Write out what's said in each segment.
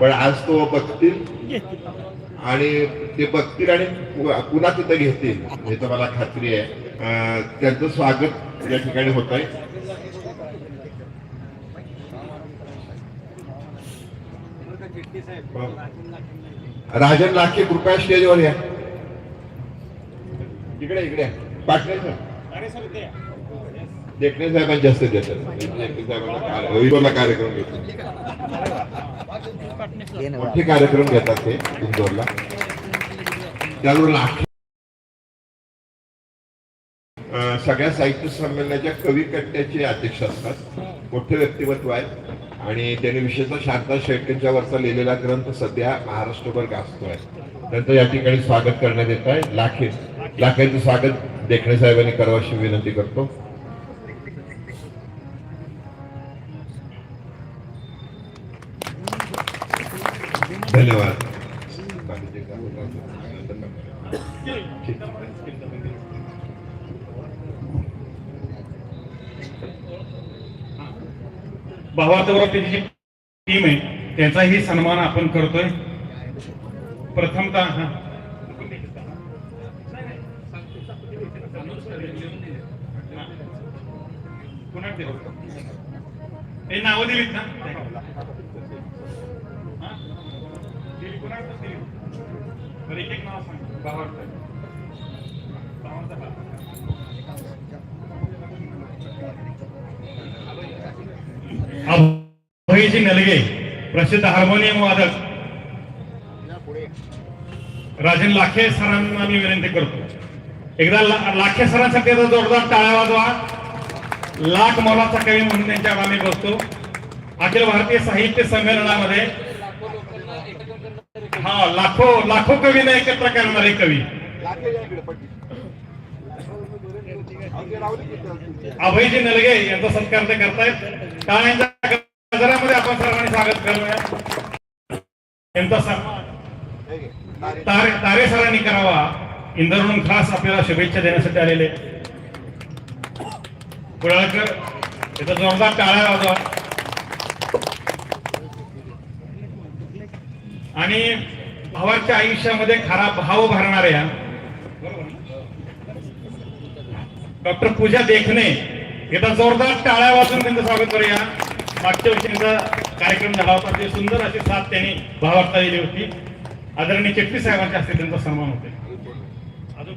पण आज तो बघतील. आणि ते बघतील आणि पुन्हा तिथं घेतील. याचं मला खात्री आहे. त्यांचं स्वागत या ठिकाणी होत आहे. राजन लाखे कृपया स्टेजवर या. इकडे इकडे. पाटणे सर देखणे साहेबांना जास्त देतात. देखणे साहेबांना कार्यक्रम घेतात. मोठे कार्यक्रम घेतात ते इंदोरला. त्याबरोबर सगळ्या साहित्य संमेलनाच्या कवी कट्ट्याचे अध्यक्ष असतात. मोठे व्यक्तिमत्व आहेत. आणि त्यांनी विशेषतः शांता शेट्टींच्या वरचा लिहिलेला ग्रंथ सध्या महाराष्ट्रभर गाजतोय. त्यांचं या ठिकाणी स्वागत करण्यात येत आहे. लाखे लाखेचं स्वागत देखणे साहेबांनी करावं अशी विनंती करतो. धन्यवाद. ठीक. त्याची जी टीम आहे. त्याचाही सन्मान आपण करतोय. प्रथमतः हा. हे नावं दिलीत ना? दिली एक एक नाव सांग अभयजी नलगे प्रसिद्ध हार्मोनियम वादक. राजन लाखे सरांना मी विनंती करतो. एकदा लाखे सरांसाठी आता जोरदार टाळ्या वाजवा. लाख मोलाचा कवी म्हणून त्यांच्या आम्ही बसतो. अखिल भारतीय साहित्य संमेलनामध्ये हा लाखो लाखो कवींना एकत्र करणारे कवी? अभयजी नलगे यांचा सत्कार ते करतायत. टाळ्यांच्या गजरामध्ये आपण सर्वांनी स्वागत करूया. यांचा सन्मान. तारे. तारे सरांनी करावा. इंदोरहून खास आपल्याला शुभेच्छा देण्यासाठी आलेले. कुडाळकर याचा जोरदार टाळ्या वाजवा. आणि भावाच्या आयुष्यामध्ये खरा भाव भरणाऱ्या डॉक्टर पूजा देखणे एकदा जोरदार टाळ्या वाजून त्यांचं स्वागत करूया. मागच्या वर्षी त्यांचा कार्यक्रम झाला होता ते सुंदर अशी साथ त्यांनी भावार्थ दिली होती. आदरणीय चेट्टी साहेबांच्या हस्ते त्यांचा सन्मान होते अजून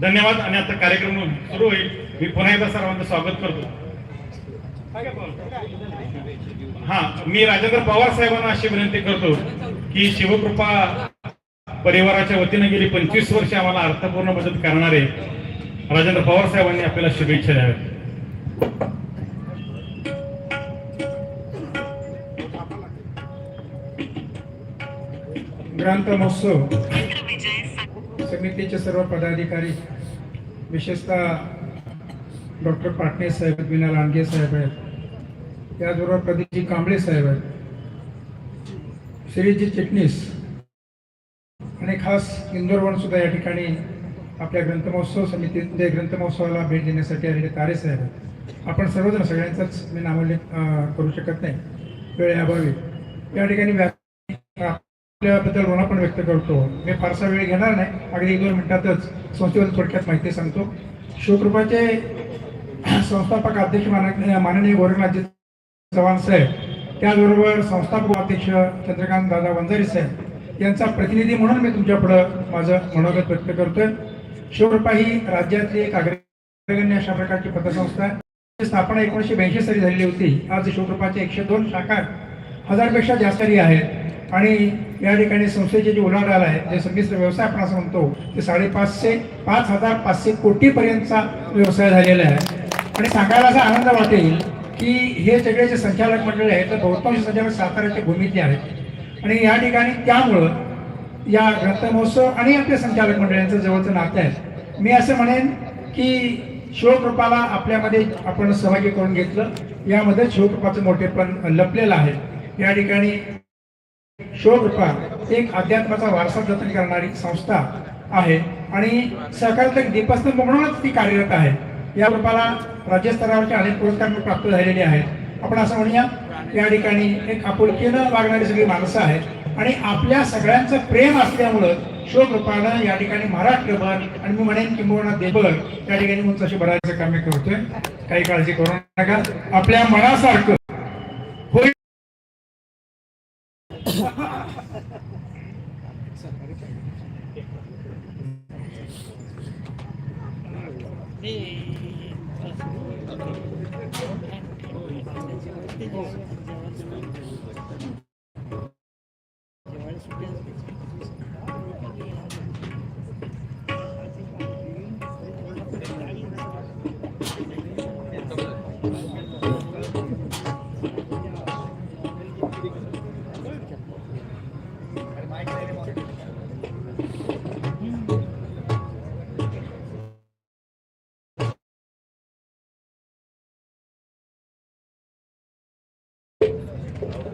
धन्यवाद. आणि आता कार्यक्रम सुरू होईल. मी पुन्हा एकदा सर्वांचं स्वागत करतो. हा मी राजेंद्र पवार साहेबांना अशी विनंती करतो की शिवकृपा परिवाराच्या वतीने गेली पंचवीस वर्षे आम्हाला अर्थपूर्ण मदत करणारे राजेंद्र पवार साहेबांनी आपल्याला शुभेच्छा द्याव्यात. ग्रंथ महोत्सव समितीचे सर्व पदाधिकारी विशेषतः डॉक्टर पाटणे साहेब विना लांडगे साहेब आहेत. त्याचबरोबर प्रदीपजी कांबळे साहेब आहेत. श्रीजी चिटणीस आणि खास इंदोरवरून सुद्धा या ठिकाणी आपल्या ग्रंथमहोत्सव समितीमध्ये ग्रंथमहोत्सवाला भेट देण्यासाठी आलेले तारे साहेब आहेत. आपण सर्वजण सगळ्यांचाच मी नामोल्लेख करू शकत नाही. वेळेअभावी या ठिकाणी आपल्याबद्दल ऋण पण व्यक्त करतो. मी फारसा वेळ घेणार नाही. अगदी एक दोन मिनिटातच संस्थेबद्दल थोडक्यात माहिती सांगतो. शिवकृपाचे संस्थापक अध्यक्ष माननीय माननीय गोरखनाथजी चव्हाण साहेब त्याचबरोबर संस्थापक अध्यक्ष चंद्रकांत दादा वंजारी साहेब यांचा प्रतिनिधी म्हणून मी तुमच्यापुढं माझं मनोगत व्यक्त करतोय. शिवकृपा ही राज्यातली एक अग्रगण्य अशा प्रकारची पतसंस्था आहे. स्थापना एकोणीसशे ब्याऐंशी साली झालेली होती. आज शिवकृपाच्या एकशे दोन शाखा हजारपेक्षा जास्त आहेत. आणि या ठिकाणी संस्थेचे जे उलाढाल आहे जे संमिश्र व्यवसाय आपण असं म्हणतो ते साडेपाचशे पाच हजार पाचशे कोटीपर्यंतचा व्यवसाय झालेला आहे. आणि सांगायला असा आनंद वाटेल की हे सगळे जे संचालक मंडळी आहेत तर बहुतांश संचालक साताऱ्याच्या भूमीतले आहेत. आणि या ठिकाणी त्यामुळं या ग्रंथमहोत्सव आणि आपल्या संचालक मंडळांचं जवळचं नातं आहे. मी असं म्हणेन की शिवकृपाला आपल्यामध्ये आपण सहभागी करून घेतलं. यामध्ये शिवकृपाचं मोठेपण लपलेलं आहे. या ठिकाणी शिवकृपा एक अध्यात्माचा वारसा जतन करणारी संस्था आहे. आणि सहकार्य दीपस्तंभ म्हणूनच ती कार्यरत आहे. या कृपाला राज्यस्तरावरचे अनेक पुरस्कार प्राप्त झालेले आहेत. आपण असं म्हणूया या ठिकाणी एक आपुलकीनं वागणारी सगळी माणसं आहेत. आणि आपल्या सगळ्यांचं प्रेम असल्यामुळं शिवकृपानं या ठिकाणी महाराष्ट्रभर आणि मी म्हणेन किंबहुना देशभर या ठिकाणी उंच अशी भरायचं काम करतोय. काही काळजी करू नका. आपल्या मनासारखं होईल. Thank you. मला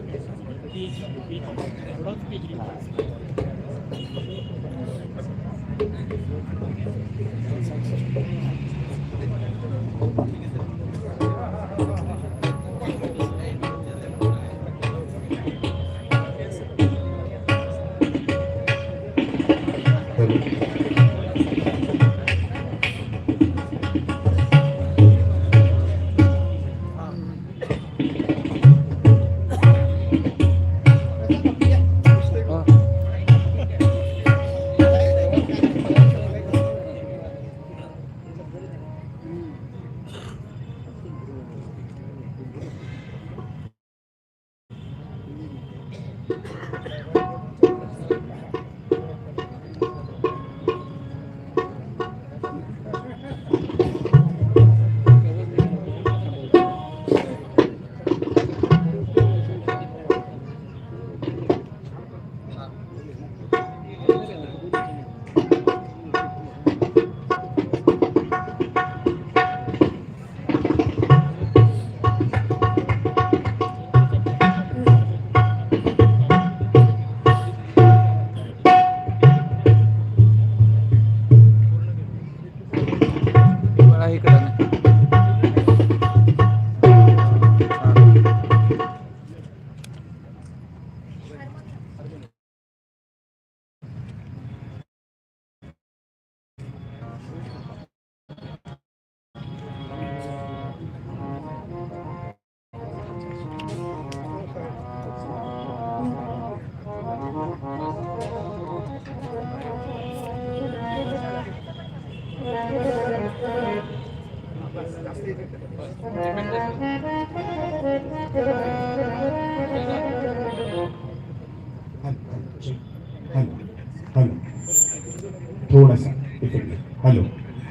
थोडासा इकडे हॅलो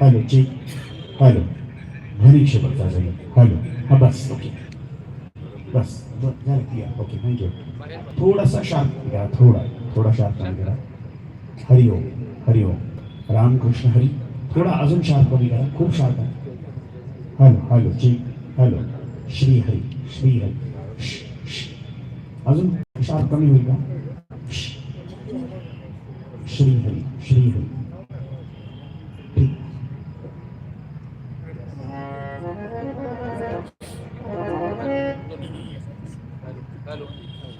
हॅलो जी हॅलो ध्वनी शेवटचा जाईल हॅलो हा बस ओके. बस झालं क्लिअर. ओके थँक्यू थोडासा शांत घ्या थोडा थोडा शांत करा हरिओम हरिओम रामकृष्ण हरी. थोडा अजून शार्प कमी करा खूप शार्प आहे. हॅलो हॅलो जी हॅलो श्री हरी श्री हरी. अजून शार्प कमी होईल का? Shri Hari Shri Hari.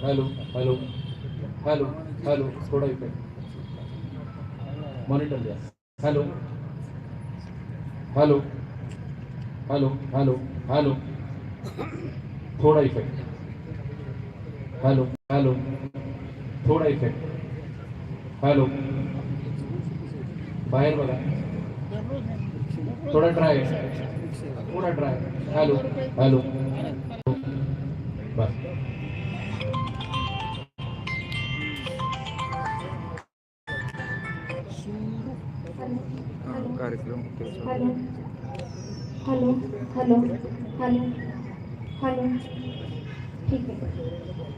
Hello hello hello hello थोडा इकडे. मॉनिटर द्या. Hello hello hello hello hello थोडा इफेक्ट हॅलो हॅलो थोडा इफेक्ट हॅलो बाहेर बघा. थोडा ड्राय थोडा ड्राय हॅलो हॅलो बस. हो, कार्यक्रम हॅलो. हॅलो. हॅलो. हॅलो. ठीक आहे.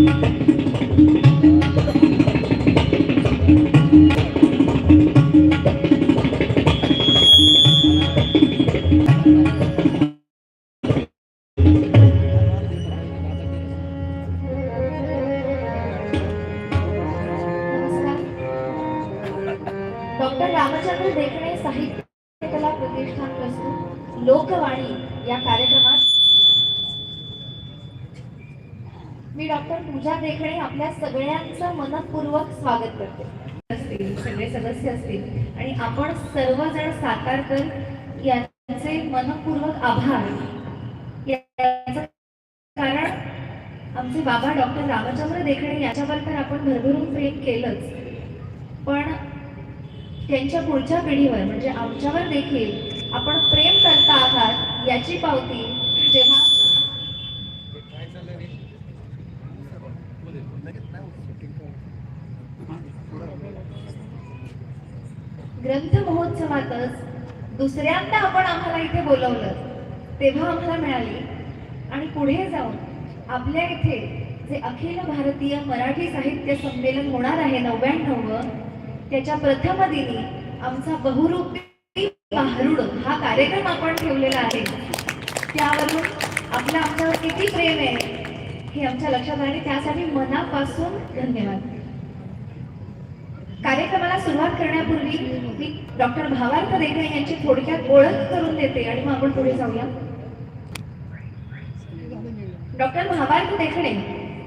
यांचे मनपूर्वक आभार. कारण आमचे बाबा डॉक्टर रामचंद्र देखणे यांच्यावर तर आपण भरभरून प्रेम केलंच. पण त्यांच्या पुढच्या पिढीवर म्हणजे आमच्यावर देखील आपण प्रेम करता आहात याची पावती जेव्हा ग्रंथ महोत्सवातच दुसऱ्यांदा आपण आम्हाला इथे बोलवलं तेव्हा आम्हाला मिळाली. आणि पुढे जाऊन आपल्या इथे जे अखिल भारतीय मराठी साहित्य संमेलन होणार आहे नव्याण्णव त्याच्या प्रथम दिनी आमचा बहुरूपी भारुड हा कार्यक्रम आपण ठेवलेला आहे. त्यावरून आपलं आमच्यावर किती प्रेम आहे हे आमच्या लक्षात आले त्यासाठी मनापासून धन्यवाद. कार्यक्रमाला सुरुवात करण्यापूर्वी मी डॉक्टर भावार्थ देखणे यांची थोडक्यात ओळख करून देते आणि मग आपण पुढे जाऊया. डॉक्टर भावार्थ देखणे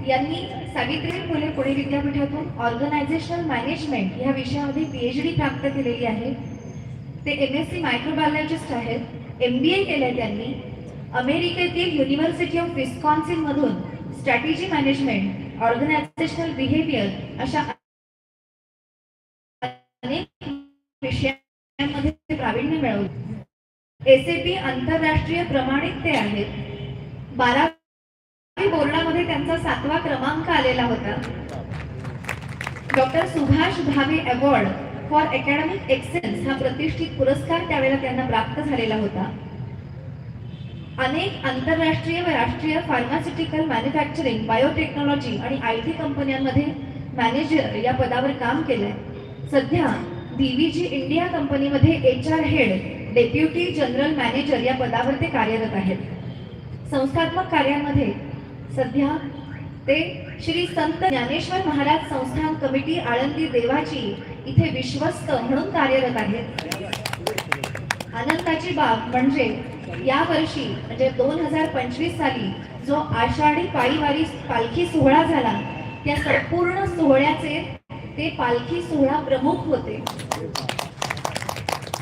यांनी सावित्री फुले पुणे विद्यापीठातून ऑर्गनायझेशनल मॅनेजमेंट या विषयामध्ये पीएचडी प्राप्त केलेली आहे. ते एम एस सी मायक्रोबायोलॉजिस्ट आहेत. एम बी ए केलंय त्यांनी. अमेरिकेतील युनिव्हर्सिटी ऑफ विस्कॉन्सिन मधून स्ट्रॅटेजी मॅनेजमेंट ऑर्गनायझेशनल बिहेवियर अशा अनेक विषयांमध्ये प्रावीण्य मिळवले. एसएपी आंतरराष्ट्रीय प्रमाणित ते आहेत. बारावी बोर्डामध्ये त्यांचा सातवा क्रमांक आलेला होता. Doctor Subhash Bhave award for academic excellence हा प्रतिष्ठित पुरस्कार त्यावेळेला त्यांना प्राप्त झालेला होता. अनेक आंतरराष्ट्रीय व राष्ट्रीय फार्मास्युटिकल मॅन्युफॅक्चरिंग बायोटेक्नॉलॉजी आणि आय टी कंपन्यांमध्ये मॅनेजर या पदावर काम केलंय. सध्या बीव्हीजी इंडिया कंपनीमध्ये H R head deputy general manager या पदावर ते कार्यरत आहेत. संस्थात्मक कार्यामध्ये सध्या ते श्री संत ज्ञानेश्वर महाराज संस्थान कमिटी आळंदी देवाची इथे विश्वस्त म्हणून कार्यरत आहेत. आनंदाची बाब म्हणजे या वर्षी म्हणजे दोन हजार पंचवीस साली जो आषाढी पायीवारी पालखी सोहळा झाला त्या संपूर्ण सोहळ्याचे ते पालखी सोहळा प्रमुख होते.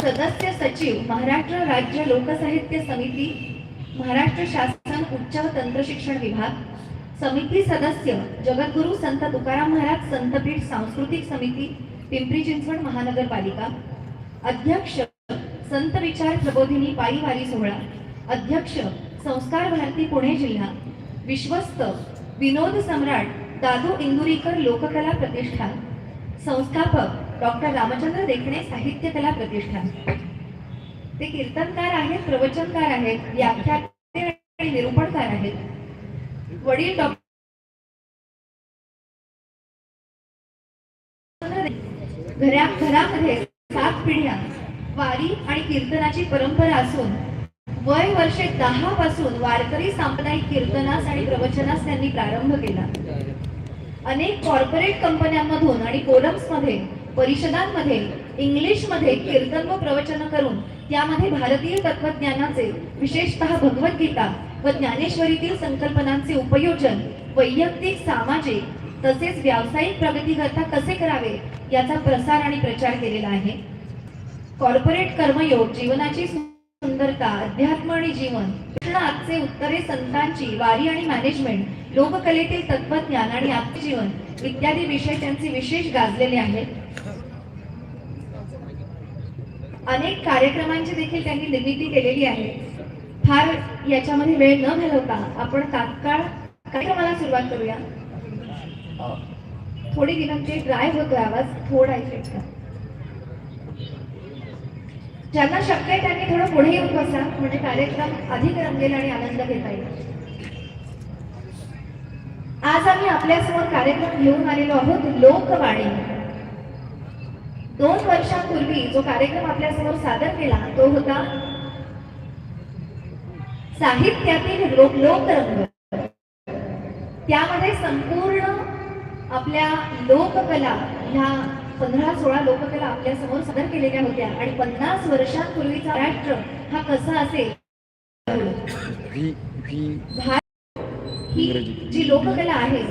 सदस्य सचिव महाराष्ट्र राज्य लोकसाहित्य समिती महाराष्ट्र शासन उच्च व तंत्र शिक्षण विभाग समिती सदस्य जगद्गुरु संत तुकाराम महाराज संतपीठ सांस्कृतिक समिती पिंपरी चिंचवड महानगरपालिका अध्यक्ष संत विचार प्रबोधिनी पायीवारी सोहळा अध्यक्ष संस्कार भारती पुणे जिल्हा विश्वस्त विनोद सम्राट दादू इंदुरीकर लोककला प्रतिष्ठान संस्थापक डॉक्टर रामचंद्र देखणे साहित्य कला प्रतिष्ठान. ते कीर्तनकार आहेत प्रवचनकार आहेत व्याख्याते आणि निरूपणकार आहेत. वडील डॉक्टर घरा घरामध्ये सात पिढ्या वारी आणि कीर्तनाची परंपरा असून वय वर्षे दहा पासून वारकरी सांप्रदायिक कीर्तनास आणि प्रवचनास त्यांनी प्रारंभ केला. अनेक कॉर्पोरेट कंपन्यांमधून आणि कोलम्समध्ये परिषदांमध्ये इंग्लिशमध्ये कीर्तन व प्रवचन करून त्यामध्ये भारतीय तत्वज्ञानाचे विशेषतः भगवद्गीता व ज्ञानेश्वरीतील संकल्पनांचे उपयोजन वैयक्तिक सामाजिक तसेच व्यावसायिक प्रगती करता कसे करावे याचा प्रसार आणि प्रचार केलेला आहे. कॉर्पोरेट कर्मयोग जीवनाची सुंदरता अध्यात्म आणि जीवन प्रश्न आजचे उत्तरे संतांची वारी आणि मॅनेजमेंट लोककलेतील तत्वज्ञान आणि आत्मजीवन इत्यादी विषय त्यांचे विशेष गाजलेले आहेत. अनेक कार्यक्रमांची देखील त्यांनी निर्मिती केलेली आहे. फार याच्यामध्ये वेळ न घालवता आपण तात्काळ कार्यक्रमाला सुरुवात करूया. थोडी विनंती ड्राय होतोय आवाज थोडा इफेक्ट ज्यांना शक्य आहे त्यांनी थोडं पुढे येऊन बसा. म्हणजे कार्यक्रम अधिक रंगेल आणि आनंद घेता येईल. आज आम्ही आपल्यासमोर कार्यक्रम घेऊन आलेलो आहोत लोकवाणी. दोन वर्षांपूर्वी जो कार्यक्रम आपल्यासमोर सादर केला तो होता साहित्यातील लोक लोकरंग. त्यामध्ये संपूर्ण आपल्या लोककला ह्या पंधरा सोळा लोककला आपल्यासमोर सादर केलेल्या होत्या. आणि पन्नास वर्षांपूर्वीचा राष्ट्र हा कसा असेल? ही जी लोककला आहे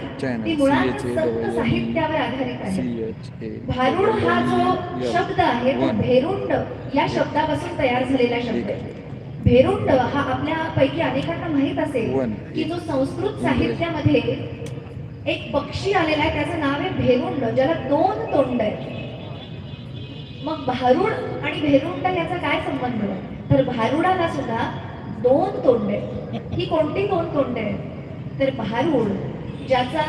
ती मुळात संत साहित्यावर आधारित आहे. भारुड हा जो शब्द आहे तो. भेरुंड या शब्दापासून तयार झालेला शब्द आहे. भेरुंड हा आपल्या पैकी अनेकांना माहीत असेल. की जो संस्कृत साहित्यामध्ये एक पक्षी आलेला आहे त्याचं नाव आहे भेरुंड ज्याला दोन तोंड आहेत. मग भारुड आणि भेरुंड याचा काय संबंध? तर भारुडाला सुद्धा दोन तोंड आहेत. ही कोणती दोन तोंड आहेत? तर भारुड ज्याचा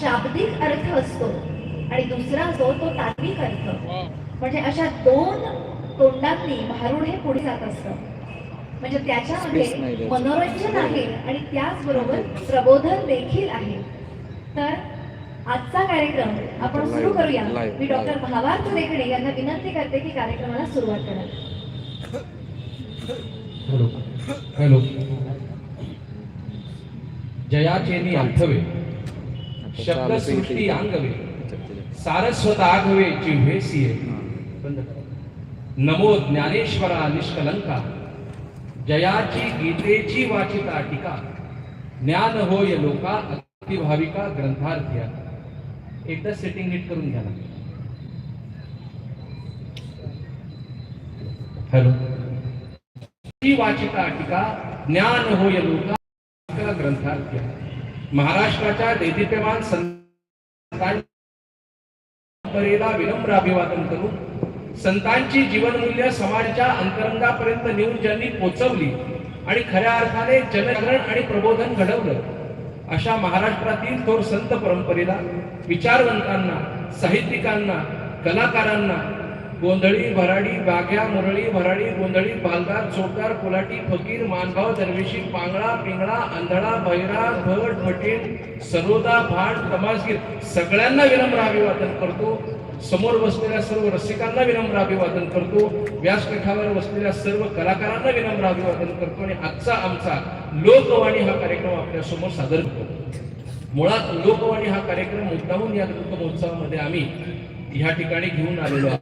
शाब्दिक अर्थ असतो आणि दुसरा असतो तो तात्विक अर्थ. म्हणजे अशा दोन तोंडांनी भारुड हे पुढे जात असतं. म्हणजे त्याच्यामध्ये. मनोरंजन आहे आणि त्याचबरोबर प्रबोधन देखील आहे. तर आजचा कार्यक्रम आपण सुरू करूया मी डॉक्टर. भावार्थ देखणे यांना विनंती करते की कार्यक्रमाला सुरुवात करा हॅलो हॅलो जयाचेनी अंथवे शब्दसृष्टी अंगवे सारस्वत आघवे जिव्हेसिये. नमो ज्ञानेश्वरा निष्कलंका जयाची गीतेची वाचिता टीका ज्ञान होय लोका ती भाविका ग्रंथार्थ या एकदा सेटिंग नीट करून घ्या ना. हॅलो. ती वाचिका टीका ज्ञान होय लोका ग्रंथार्थ्या महाराष्ट्राच्या दैदिप्यमान संतांच्या विनम्र अभिवादन करून संतांची जीवनमूल्य समाजाच्या अंतरंगापर्यंत नेऊन ज्यांनी पोचवली आणि खऱ्या अर्थाने जनजागरण आणि प्रबोधन घडवलं अशा महाराष्ट्रातील थोर संत परंपरेला विचारवंतांना साहित्यिकांना कलाकारांना गोंधळी भराडी बाग्या मुरळी भराडी गोंधळी बालदार चोपदार कोलाटी फकीर मानभाव दरवेशी पांगळा पिंगळा आंधळा भैरा भट भटीर सरोदा भाट तमासगीर सगळ्यांना विनम्र अभिवादन करतो. समोर बसलेल्या सर्व रसिकांना विनम्र अभिवादन करतो. व्यासपीठावर बसलेल्या सर्व कलाकारांना विनम्र अभिवादन करतो आणि आजचा आमचा लोकवाणी हा कार्यक्रम आपल्यासमोर सादर करतो. मुळात लोकवाणी हा कार्यक्रम मुद्दाहून या लोक महोत्सवामध्ये आम्ही ह्या ठिकाणी घेऊन आलेलो आहोत.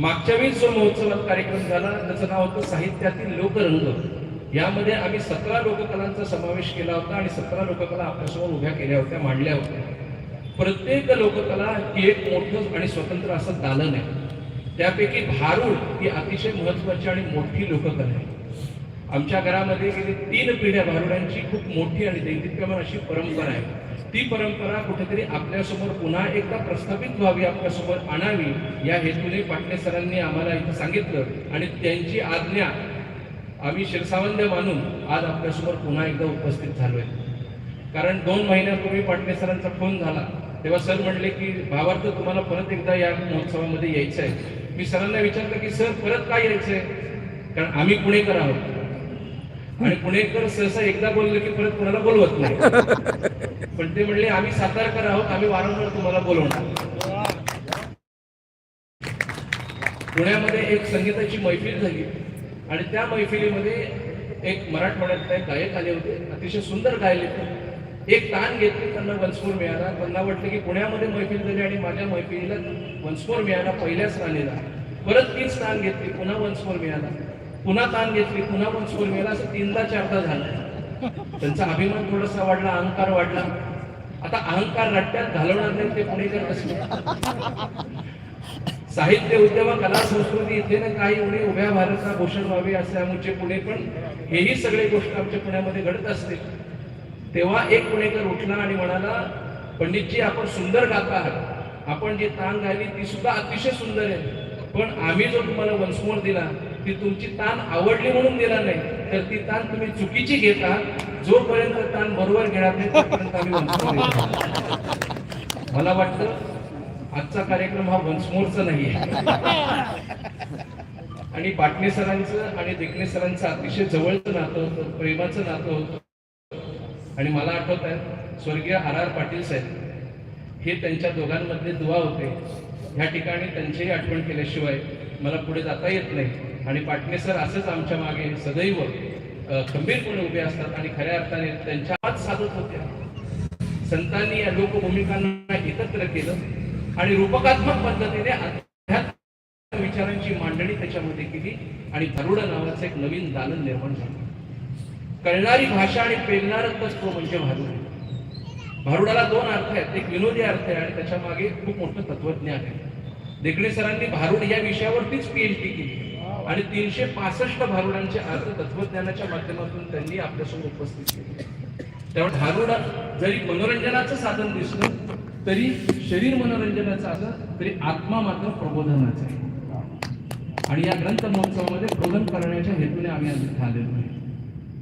मागच्या वेळी जो महोत्सवात कार्यक्रम झाला त्याचं नाव होतं साहित्यातील लोकरंग. यामध्ये आम्ही सतरा लोककलांचा समावेश केला होता आणि सतरा लोककला आपल्यासमोर उभ्या केल्या होत्या मांडल्या होत्या. प्रत्येक लोककला ही एक मोठं आणि स्वतंत्र असं दालन आहे. त्यापैकी भारूड ही अतिशय महत्वाची आणि मोठी लोककला आहे आमच्या घरामध्ये गेली तीन पिढ्या भारुडांची खूप मोठी आणि दैदिप्यमान अशी परंपरा आहे. ती परंपरा कुठेतरी आपल्यासमोर पुन्हा एकदा प्रस्थापित व्हावी आपल्यासमोर आणावी या हेतूने पाटणे सरांनी आम्हाला इथं सांगितलं आणि त्यांची आज्ञा आम्ही शिरसावंद मानून आज आपल्यासमोर पुन्हा एकदा उपस्थित झालोय. कारण दोन महिन्यापूर्वी पाटणे सरांचा फोन झाला. तेव्हा सर म्हणले की भावार्थ तुम्हाला परत एकदा या महोत्सवामध्ये यायचं आहे. मी सरांना विचारलं की सर परत काय यायचंय कारण आम्ही पुणेकर आहोत. आणि पुणेकर सहसा एकदा बोललं की परत कोणाला बोलवत नाही? पण ते म्हणले आम्ही सातारकर आहोत आम्ही वारंवार तुम्हाला बोलवणार. पुण्यामध्ये एक संगीताची मैफिल झाली आणि त्या मैफिलीमध्ये एक मराठवाड्यातले एक गायक आले होते अतिशय सुंदर गायले होते एक ताण घेतली त्यांना वंसफोर मिळाला. त्यांना वाटलं की पुण्यामध्ये मैफिल झाली आणि माझ्या मैफिलीला वंसफोर मिळाला पहिल्याच राणीला परत तीच ताण घेतली पुन्हा वंसफोर मिळाला. पुन्हा ताण घेतली पुन्हा वंसफोर मिळाला असं तीनदा चारदा झालं. त्यांचा अभिमान थोडासा वाढला अहंकार वाढला. आता अहंकार रट्ट्यात घालवणार नाही ते पुणेकर असले साहित्य उद्योग कला संस्कृती इथे ना काही एवढी उभ्या भारतचा भूषण व्हावे असे आमचे पुणे पण हेही सगळे गोष्ट आमच्या पुण्यामध्ये घडत असते तेव्हा एक पुणेकर उठला आणि म्हणाला पंडितजी आपण सुंदर गाता आहात. आपण जी तान गायली ती सुद्धा अतिशय सुंदर आहे. पण आम्ही जो तुम्हाला वंशमोर दिला ती तुमची तान आवडली म्हणून दिला नाही तर ती तान तुम्ही चुकीची घेता जोपर्यंत तान बरोबर घेणार नाही तोपर्यंत आम्ही मला वाटतं आजचा कार्यक्रम हा वंशमोरचा नाही आणि पाटणे सरांचं आणि देखणे सरांचं अतिशय जवळचं नातं होतं प्रेमाचं नातं होतं. आणि मला आठवत आहे स्वर्गीय आर आर पाटील साहेब हे त्यांच्या दोघांमधले दुवा होते. ह्या ठिकाणी त्यांचीही आठवण केल्याशिवाय मला पुढे जाता येत नाही. आणि पाटणे सर असंच आमच्या मागे सदैव खंबीरपणे उभे असतात आणि खऱ्या अर्थाने त्यांच्या हात साधत होत्या संतांनी या लोकभूमिकांना एकत्र केलं आणि रूपकात्मक पद्धतीने अध्यात्म विचारांची मांडणी त्याच्यामध्ये केली आणि गरुड नावाचं एक नवीन दालन निर्माण झालं. कळणारी भाषा आणि पेरणारं तत्व म्हणजे भारुड. भारुडाला दोन अर्थ आहेत. एक विनोदी अर्थ आहे आणि त्याच्यामागे खूप मोठं तत्वज्ञान आहे. देखणे सरांनी भारुड या विषयावरतीच पीएचडी केली. आणि तीनशे पासष्ट भारुडांचे अर्थ तत्वज्ञानाच्या माध्यमातून त्यांनी आपल्यासमोर उपस्थित केले. त्यामुळे भारुड जरी मनोरंजनाचं साधन दिसलं तरी शरीर मनोरंजनाचं आलं तरी आत्मा मात्र प्रबोधनाचा आहे. आणि या ग्रंथ महोत्सवामध्ये प्रबोधन करण्याच्या हेतूने आम्ही आज इथे आलेलो आहे.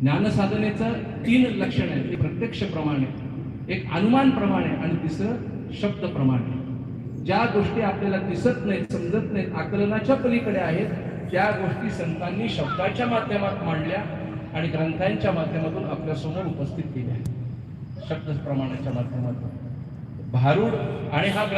ज्ञानसाधनेचं तीन लक्षण आहेत. ते प्रत्यक्ष प्रमाणे एक अनुमान प्रमाणे आणि तिसरं शब्द आहे ज्या गोष्टी आपल्याला दिसत नाहीत समजत नाहीत आकलनाच्या पलीकडे आहेत त्या गोष्टी संतांनी शब्दाच्या माध्यमात मांडल्या आणि ग्रंथांच्या माध्यमातून आपल्यासमोर उपस्थित केल्या. शब्द प्रमाणाच्या माध्यमातून. भारूड आणि हा